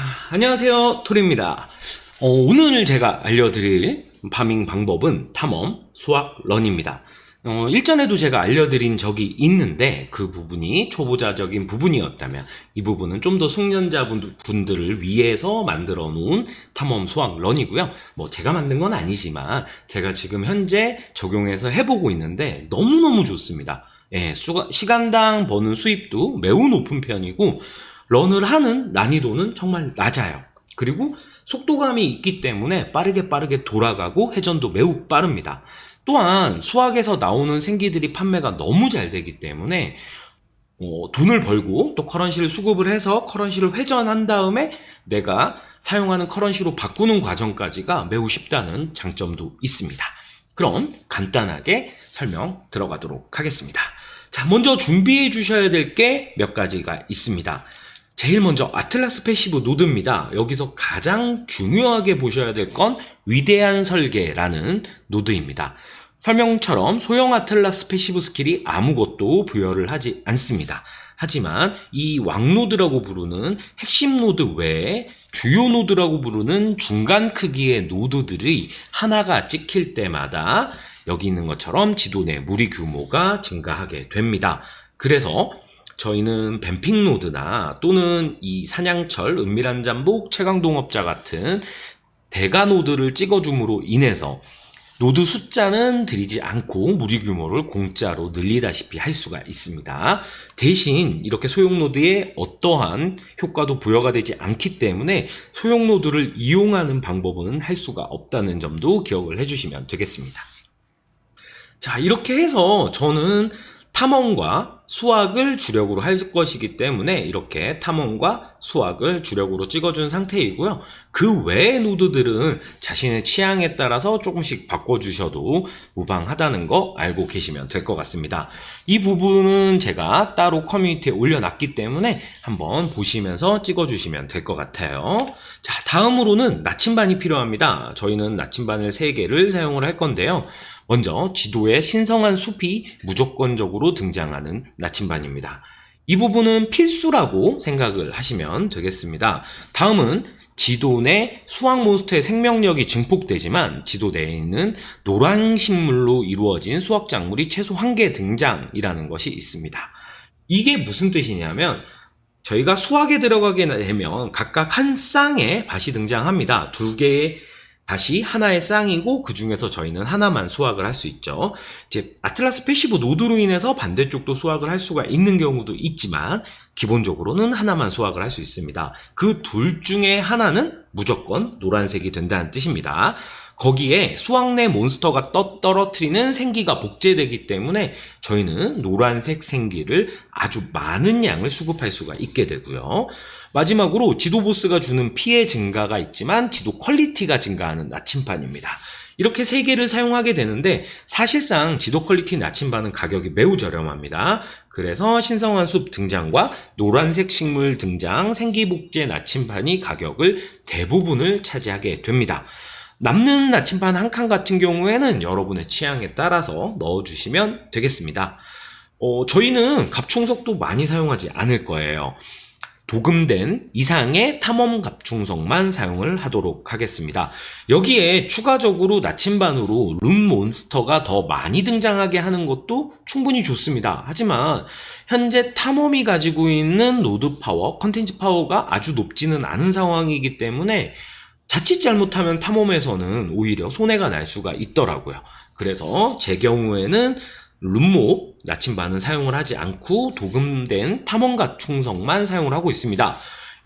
아, 안녕하세요. 토리입니다. 어, 오늘 제가 알려드릴 파밍 방법은 탐험 수학 런입니다. 어, 일전에도 제가 알려드린 적이 있는데 그 부분이 초보자적인 부분이었다면 이 부분은 좀 더 숙련자분들을 위해서 만들어 놓은 탐험 수학 런이고요. 뭐 제가 만든 건 아니지만 제가 지금 현재 적용해서 해보고 있는데 너무너무 좋습니다. 예, 수가- 시간당 버는 수입도 매우 높은 편이고 런을 하는 난이도는 정말 낮아요. 그리고 속도감이 있기 때문에 빠르게 빠르게 돌아가고 회전도 매우 빠릅니다. 또한 수학에서 나오는 생기들이 판매가 너무 잘 되기 때문에 어, 돈을 벌고 또 커런시를 수급을 해서 커런시를 회전한 다음에 내가 사용하는 커런시로 바꾸는 과정까지가 매우 쉽다는 장점도 있습니다. 그럼 간단하게 설명 들어가도록 하겠습니다. 자, 먼저 준비해 주셔야 될 게 몇 가지가 있습니다. 제일 먼저 아틀라스 패시브 노드입니다. 여기서 가장 중요하게 보셔야 될 건 위대한 설계라는 노드입니다. 설명처럼 소형 아틀라스 패시브 스킬이 아무것도 부여를 하지 않습니다. 하지만 이 왕노드라고 부르는 핵심 노드 외에 주요 노드라고 부르는 중간 크기의 노드들이 하나가 찍힐 때마다 여기 있는 것처럼 지도 내 무리 규모가 증가하게 됩니다. 그래서 저희는 뱀핑 노드나 또는 이 사냥철, 은밀한 잠복, 최강동업자 같은 대가 노드를 찍어줌으로 인해서 노드 숫자는 들이지 않고 무리 규모를 공짜로 늘리다시피 할 수가 있습니다. 대신 이렇게 소형 노드에 어떠한 효과도 부여가 되지 않기 때문에 소형 노드를 이용하는 방법은 할 수가 없다는 점도 기억을 해주시면 되겠습니다. 자, 이렇게 해서 저는 탐험과 수학을 주력으로 할 것이기 때문에 이렇게 탐험과 수학을 주력으로 찍어준 상태이고요. 그 외의 노드들은 자신의 취향에 따라서 조금씩 바꿔주셔도 무방하다는 거 알고 계시면 될 것 같습니다. 이 부분은 제가 따로 커뮤니티에 올려놨기 때문에 한번 보시면서 찍어주시면 될 것 같아요. 자, 다음으로는 나침반이 필요합니다. 저희는 나침반을 3개를 사용을 할 건데요. 먼저 지도에 신성한 숲이 무조건적으로 등장하는 나침반입니다. 이 부분은 필수라고 생각을 하시면 되겠습니다. 다음은 지도 내 수학 몬스터의 생명력이 증폭되지만 지도 내에 있는 노란 식물로 이루어진 수학 작물이 최소 한 개 등장이라는 것이 있습니다. 이게 무슨 뜻이냐면 저희가 수학에 들어가게 되면 각각 한 쌍의 밭이 등장합니다. 두 개의 밭이 하나의 쌍이고 그 중에서 저희는 하나만 수확을 할 수 있죠. 이제 아틀라스 패시브 노드로 인해서 반대쪽도 수확을 할 수가 있는 경우도 있지만 기본적으로는 하나만 수확을 할 수 있습니다. 그 둘 중에 하나는 무조건 노란색이 된다는 뜻입니다. 거기에 수학 내 몬스터가 떠 떨어뜨리는 생기가 복제되기 때문에 저희는 노란색 생기를 아주 많은 양을 수급할 수가 있게 되고요. 마지막으로 지도 보스가 주는 피해 증가가 있지만 지도 퀄리티가 증가하는 나침반입니다. 이렇게 세 개를 사용하게 되는데 사실상 지도 퀄리티 나침반은 가격이 매우 저렴합니다. 그래서 신성한 숲 등장과 노란색 식물 등장, 생기복제 나침반이 가격을 대부분을 차지하게 됩니다. 남는 나침반 한 칸 같은 경우에는 여러분의 취향에 따라서 넣어주시면 되겠습니다. 어, 저희는 갑충석도 많이 사용하지 않을 거예요. 도금된 이상의 탐험 갑충석만 사용을 하도록 하겠습니다. 여기에 추가적으로 나침반으로 룸 몬스터가 더 많이 등장하게 하는 것도 충분히 좋습니다. 하지만 현재 탐험이 가지고 있는 노드 파워, 컨텐츠 파워가 아주 높지는 않은 상황이기 때문에 자칫 잘못하면 탐험에서는 오히려 손해가 날 수가 있더라고요. 그래서 제 경우에는 룸몹 나침반은 사용을 하지 않고 도금된 탐험가 충성만 사용을 하고 있습니다.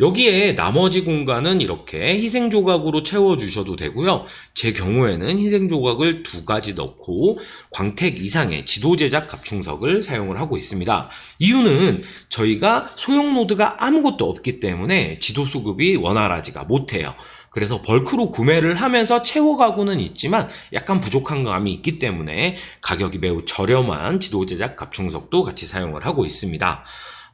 여기에 나머지 공간은 이렇게 희생 조각으로 채워 주셔도 되고요. 제 경우에는 희생 조각을 두 가지 넣고 광택 이상의 지도 제작 갑충석을 사용을 하고 있습니다. 이유는 저희가 소형 노드가 아무것도 없기 때문에 지도 수급이 원활하지가 못해요. 그래서 벌크로 구매를 하면서 채워가고는 있지만 약간 부족한 감이 있기 때문에 가격이 매우 저렴한 지도 제작 갑충석도 같이 사용을 하고 있습니다.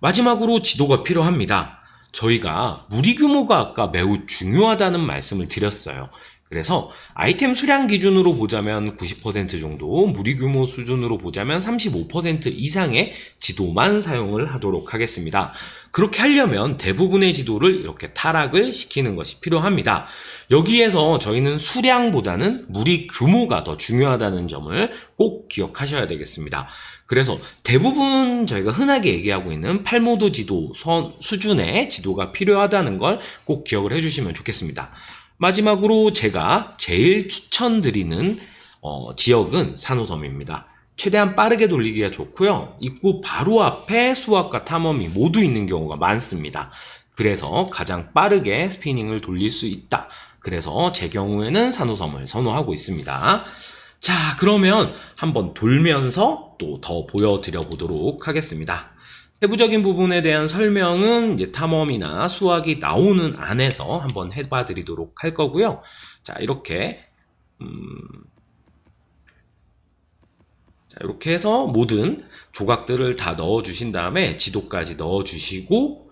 마지막으로 지도가 필요합니다. 저희가 무리 규모가 아까 매우 중요하다는 말씀을 드렸어요. 그래서 아이템 수량 기준으로 보자면 90% 정도, 무리 규모 수준으로 보자면 35% 이상의 지도만 사용을 하도록 하겠습니다. 그렇게 하려면 대부분의 지도를 이렇게 타락을 시키는 것이 필요합니다. 여기에서 저희는 수량보다는 무리 규모가 더 중요하다는 점을 꼭 기억하셔야 되겠습니다. 그래서 대부분 저희가 흔하게 얘기하고 있는 8모드 지도 선, 수준의 지도가 필요하다는 걸 꼭 기억을 해주시면 좋겠습니다. 마지막으로 제가 제일 추천드리는 어, 지역은 산호섬입니다. 최대한 빠르게 돌리기가 좋고요. 입구 바로 앞에 수학과 탐험이 모두 있는 경우가 많습니다. 그래서 가장 빠르게 스피닝을 돌릴 수 있다. 그래서 제 경우에는 산호섬을 선호하고 있습니다. 자, 그러면 한번 돌면서 또 더 보여드려 보도록 하겠습니다. 세부적인 부분에 대한 설명은 이제 탐험이나 수학이 나오는 안에서 한번 해봐 드리도록 할 거고요. 자, 이렇게, 음, 자, 이렇게 해서 모든 조각들을 다 넣어 주신 다음에 지도까지 넣어 주시고,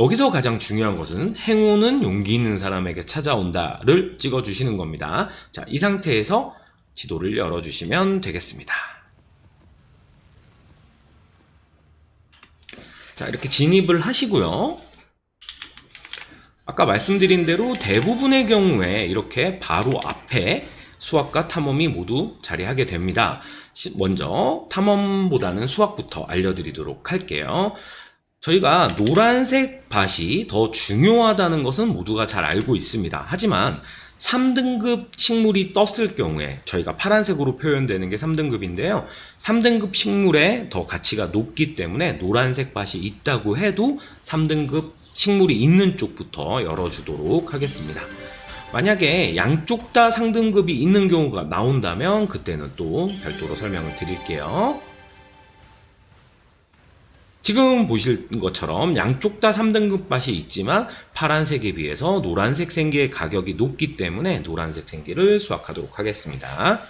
여기서 가장 중요한 것은 행운은 용기 있는 사람에게 찾아온다를 찍어 주시는 겁니다. 자, 이 상태에서 지도를 열어 주시면 되겠습니다. 자, 이렇게 진입을 하시고요. 아까 말씀드린 대로 대부분의 경우에 이렇게 바로 앞에 수학과 탐험이 모두 자리하게 됩니다. 시- 먼저 탐험보다는 수학부터 알려드리도록 할게요. 저희가 노란색 밭이 더 중요하다는 것은 모두가 잘 알고 있습니다. 하지만 3등급 식물이 떴을 경우에 저희가 파란색으로 표현되는 게 3등급인데요. 3등급 식물에 더 가치가 높기 때문에 노란색 밭이 있다고 해도 3등급 식물이 있는 쪽부터 열어주도록 하겠습니다. 만약에 양쪽 다 상등급이 있는 경우가 나온다면 그때는 또 별도로 설명을 드릴게요. 지금 보실 것처럼 양쪽 다 3등급 밭이 있지만 파란색에 비해서 노란색 생기의 가격이 높기 때문에 노란색 생기를 수확하도록 하겠습니다.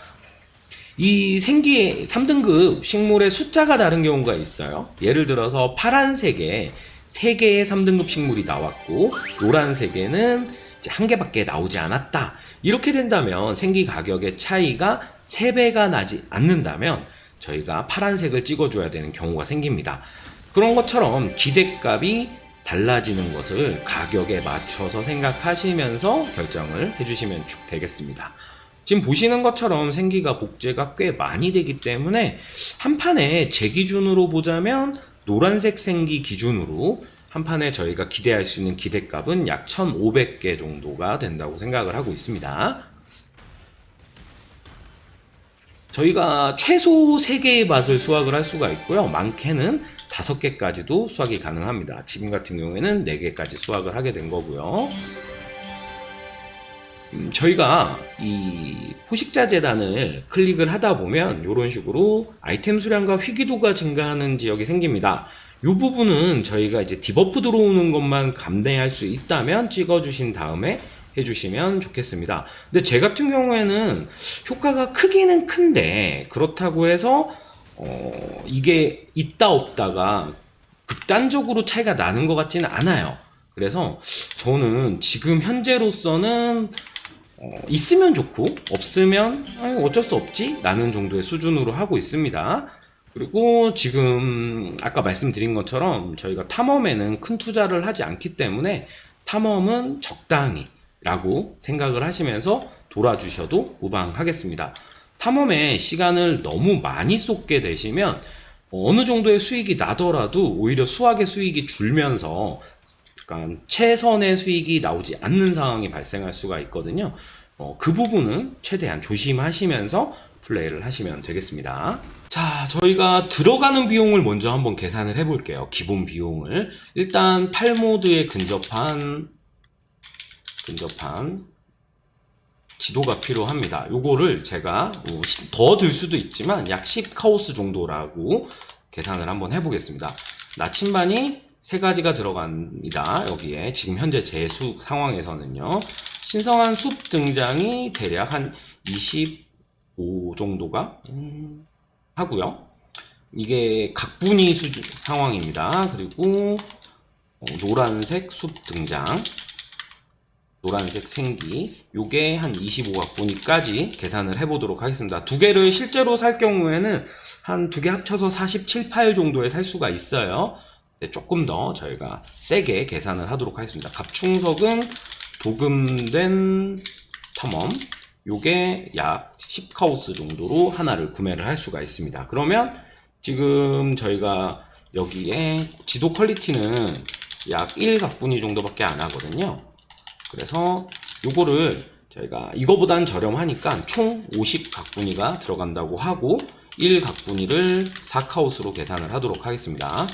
이 생기의 3등급 식물의 숫자가 다른 경우가 있어요. 예를 들어서 파란색에 3개의 3등급 식물이 나왔고 노란색에는 이제 한 개밖에 나오지 않았다. 이렇게 된다면 생기 가격의 차이가 3배가 나지 않는다면 저희가 파란색을 찍어줘야 되는 경우가 생깁니다. 그런 것처럼 기대값이 달라지는 것을 가격에 맞춰서 생각하시면서 결정을 해주시면 쭉 되겠습니다. 지금 보시는 것처럼 생기가 복제가 꽤 많이 되기 때문에 한 판에 제 기준으로 보자면 노란색 생기 기준으로 한 판에 저희가 기대할 수 있는 기대값은 약 1,500개 정도가 된다고 생각을 하고 있습니다. 저희가 최소 3개의 밭을 수확을 할 수가 있고요. 많게는 5개까지도 수확이 가능합니다. 지금 같은 경우에는 4개까지 수확을 하게 된 거고요. 음, 저희가 이 포식자 재단을 클릭을 하다 보면 이런 식으로 아이템 수량과 희귀도가 증가하는 지역이 생깁니다. 이 부분은 저희가 이제 디버프 들어오는 것만 감내할 수 있다면 찍어주신 다음에 해주시면 좋겠습니다. 근데 제 같은 경우에는 효과가 크기는 큰데 그렇다고 해서 어, 이게 있다 없다가 극단적으로 차이가 나는 것 같지는 않아요. 그래서 저는 지금 현재로서는 어, 있으면 좋고 없으면 어쩔 수 없지 라는 정도의 수준으로 하고 있습니다. 그리고 지금 아까 말씀드린 것처럼 저희가 탐험에는 큰 투자를 하지 않기 때문에 탐험은 적당히 라고 생각을 하시면서 돌아주셔도 무방하겠습니다. 탐험에 시간을 너무 많이 쏟게 되시면 어느 정도의 수익이 나더라도 오히려 수학의 수익이 줄면서 약간 최선의 수익이 나오지 않는 상황이 발생할 수가 있거든요. 어, 그 부분은 최대한 조심하시면서 플레이를 하시면 되겠습니다. 자, 저희가 들어가는 비용을 먼저 한번 계산을 해볼게요. 기본 비용을. 일단 8모드에 근접한, 근접한 지도가 필요합니다. 요거를 제가 뭐더들 수도 있지만 약 10카오스 정도라고 계산을 한번 해보겠습니다. 나침반이 세 가지가 들어갑니다. 여기에 지금 현재 제수 상황에서는요. 신성한 숲 등장이 대략 한 25 정도가 음, 하고요. 이게 각분위 수준 상황입니다. 그리고 어, 노란색 숲 등장 노란색 생기 요게 한 25각분위까지 계산을 해보도록 하겠습니다. 두 개를 실제로 살 경우에는 한 두 개 합쳐서 47, 8 정도에 살 수가 있어요. 네, 조금 더 저희가 세게 계산을 하도록 하겠습니다. 갑충석은 도금된 탐험 요게 약 10카우스 정도로 하나를 구매를 할 수가 있습니다. 그러면 지금 저희가 여기에 지도 퀄리티는 약 1각분위 정도밖에 안 하거든요. 그래서 요거를 저희가 이거보단 저렴하니까 총 50각분위가 들어간다고 하고 1각분위를 4카우스로 계산을 하도록 하겠습니다.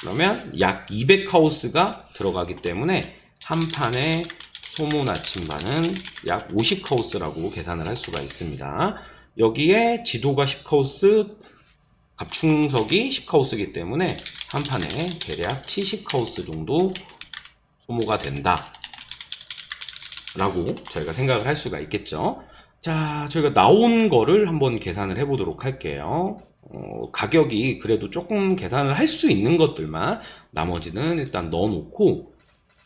그러면 약 200카우스가 들어가기 때문에 한 판에 소모 나침반은 약 50카우스라고 계산을 할 수가 있습니다. 여기에 지도가 10카우스, 갑충석이 10카우스이기 때문에 한 판에 대략 70카우스 정도 소모가 된다. 라고 저희가 생각을 할 수가 있겠죠. 자, 저희가 나온 거를 한번 계산을 해 보도록 할게요. 어, 가격이 그래도 조금 계산을 할 수 있는 것들만 나머지는 일단 넣어 놓고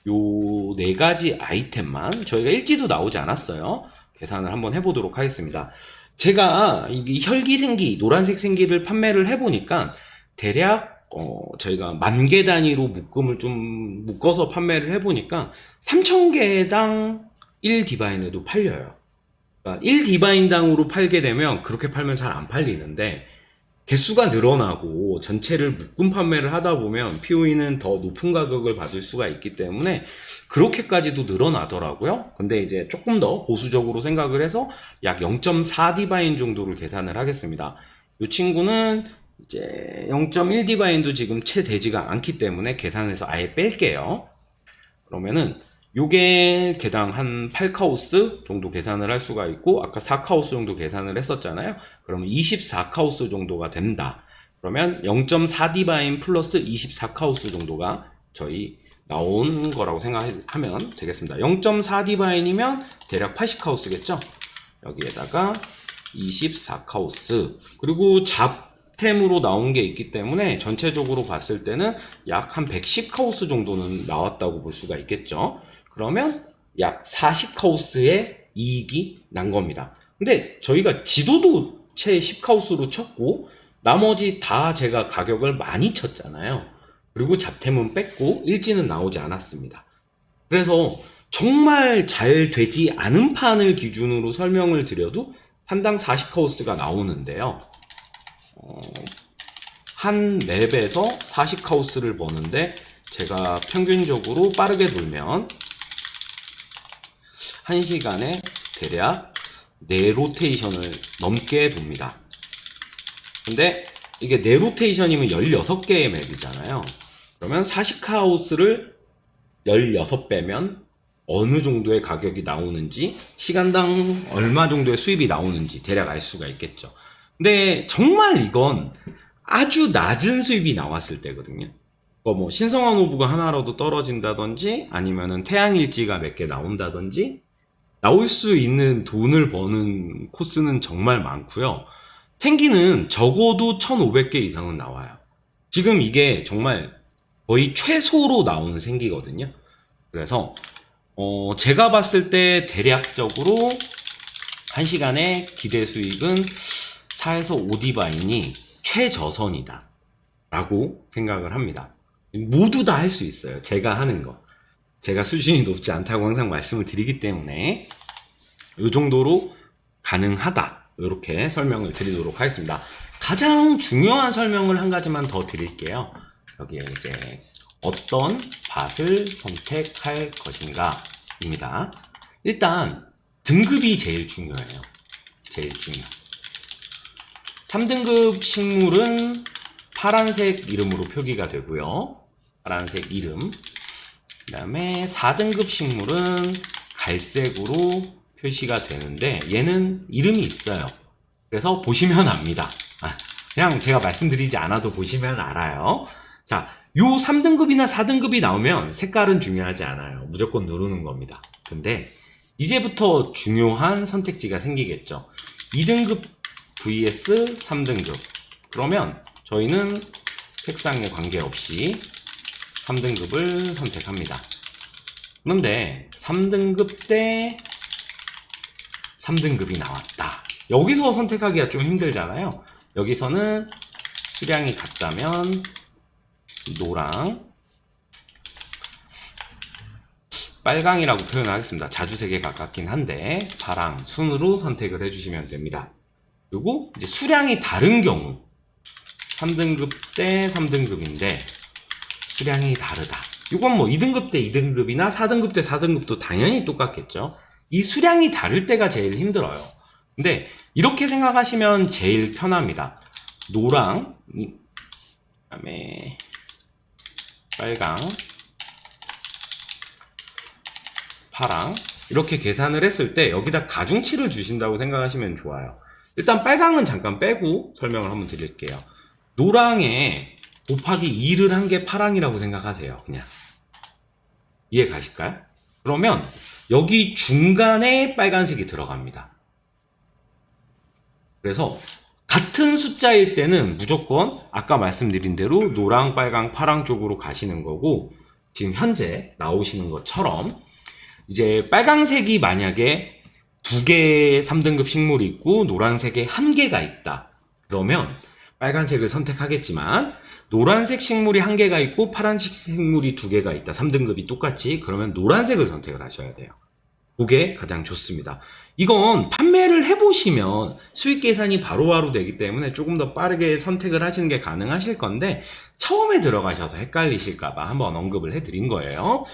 요 네 가지 아이템만 저희가 일지도 나오지 않았어요. 계산을 한번 해 보도록 하겠습니다. 제가 이 혈기 생기, 노란색 생기를 판매를 해 보니까 대략 어, 저희가 만 개 단위로 묶음을 좀 묶어서 판매를 해보니까 3,000개당 1디바인에도 팔려요. 그러니까 1디바인당으로 팔게 되면 그렇게 팔면 잘 안 팔리는데 개수가 늘어나고 전체를 묶음 판매를 하다 보면 POE는 더 높은 가격을 받을 수가 있기 때문에 그렇게까지도 늘어나더라고요. 근데 이제 조금 더 보수적으로 생각을 해서 약 0.4 디바인 정도를 계산을 하겠습니다. 이 친구는 이제 0.1 디바인도 지금 채 되지가 않기 때문에 계산해서 아예 뺄게요. 그러면은 요게 개당 한 8카우스 정도 계산을 할 수가 있고 아까 4카우스 정도 계산을 했었잖아요. 그러면 24카우스 정도가 된다. 그러면 0.4 디바인 플러스 24카우스 정도가 저희 나온 거라고 생각하면 되겠습니다. 0.4 디바인이면 대략 80카우스겠죠? 여기에다가 24카우스 그리고 잡템으로 나온 게 있기 때문에 전체적으로 봤을 때는 약 한 110카우스 정도는 나왔다고 볼 수가 있겠죠. 그러면 약 40카우스의 이익이 난 겁니다. 근데 저희가 지도도 채 10카우스로 쳤고 나머지 다 제가 가격을 많이 쳤잖아요. 그리고 잡템은 뺐고 일지는 나오지 않았습니다. 그래서 정말 잘 되지 않은 판을 기준으로 설명을 드려도 판당 40카우스가 나오는데요. 어, 한 맵에서 40카우스를 버는데 제가 평균적으로 빠르게 돌면 1시간에 대략 4로테이션을 넘게 돕니다. 근데 이게 4로테이션이면 16개의 맵이잖아요. 그러면 40카우스를 16배면 어느 정도의 가격이 나오는지 시간당 얼마 정도의 수입이 나오는지 대략 알 수가 있겠죠. 근데 정말 이건 아주 낮은 수입이 나왔을 때거든요. 뭐 신성한 오브가 하나라도 떨어진다든지 아니면은 태양일지가 몇 개 나온다든지 나올 수 있는 돈을 버는 코스는 정말 많고요. 탱기는 적어도 1,500개 이상은 나와요. 지금 이게 정말 거의 최소로 나오는 생기거든요. 그래서 어, 제가 봤을 때 대략적으로 1시간에 기대 수익은 4에서 5디바인이 최저선이다. 라고 생각을 합니다. 모두 다 할 수 있어요. 제가 하는 거. 제가 수준이 높지 않다고 항상 말씀을 드리기 때문에 이 정도로 가능하다. 이렇게 설명을 드리도록 하겠습니다. 가장 중요한 설명을 한 가지만 더 드릴게요. 여기에 이제 어떤 밭을 선택할 것인가 입니다. 일단 등급이 제일 중요해요. 제일 중요. 3등급 식물은 파란색 이름으로 표기가 되고요. 파란색 이름. 그 다음에 4등급 식물은 갈색으로 표시가 되는데 얘는 이름이 있어요. 그래서 보시면 압니다. 아, 그냥 제가 말씀드리지 않아도 보시면 알아요. 자, 요 3등급이나 4등급이 나오면 색깔은 중요하지 않아요. 무조건 누르는 겁니다. 근데 이제부터 중요한 선택지가 생기겠죠. 2등급 vs 3등급. 그러면 저희는 색상에 관계없이 3등급을 선택합니다. 그런데 3등급 때 3등급이 나왔다. 여기서 선택하기가 좀 힘들잖아요. 여기서는 수량이 같다면 노랑, 빨강이라고 표현하겠습니다. 자주색에 가깝긴 한데 파랑, 순으로 선택을 해주시면 됩니다. 그리고 이제 수량이 다른 경우 3등급 때 3등급인데 수량이 다르다. 이건 뭐 2등급 때 2등급이나 4등급 때 4등급도 당연히 똑같겠죠. 이 수량이 다를 때가 제일 힘들어요. 근데 이렇게 생각하시면 제일 편합니다. 노랑, 이- 그다음에 빨강, 파랑 이렇게 계산을 했을 때 여기다 가중치를 주신다고 생각하시면 좋아요. 일단 빨강은 잠깐 빼고 설명을 한번 드릴게요. 노랑에 곱하기 2를 한 게 파랑이라고 생각하세요. 그냥 이해 가실까요? 그러면 여기 중간에 빨간색이 들어갑니다. 그래서 같은 숫자일 때는 무조건 아까 말씀드린 대로 노랑, 빨강, 파랑 쪽으로 가시는 거고 지금 현재 나오시는 것처럼 이제 빨강색이 만약에 두 개의 3등급 식물이 있고 노란색에 한 개가 있다. 그러면 빨간색을 선택하겠지만 노란색 식물이 한 개가 있고 파란색 식물이 두 개가 있다. 3등급이 똑같이 그러면 노란색을 선택을 하셔야 돼요. 그게 가장 좋습니다. 이건 판매를 해보시면 수익 계산이 바로바로 되기 때문에 조금 더 빠르게 선택을 하시는 게 가능하실 건데 처음에 들어가셔서 헷갈리실까봐 한번 언급을 해드린 거예요.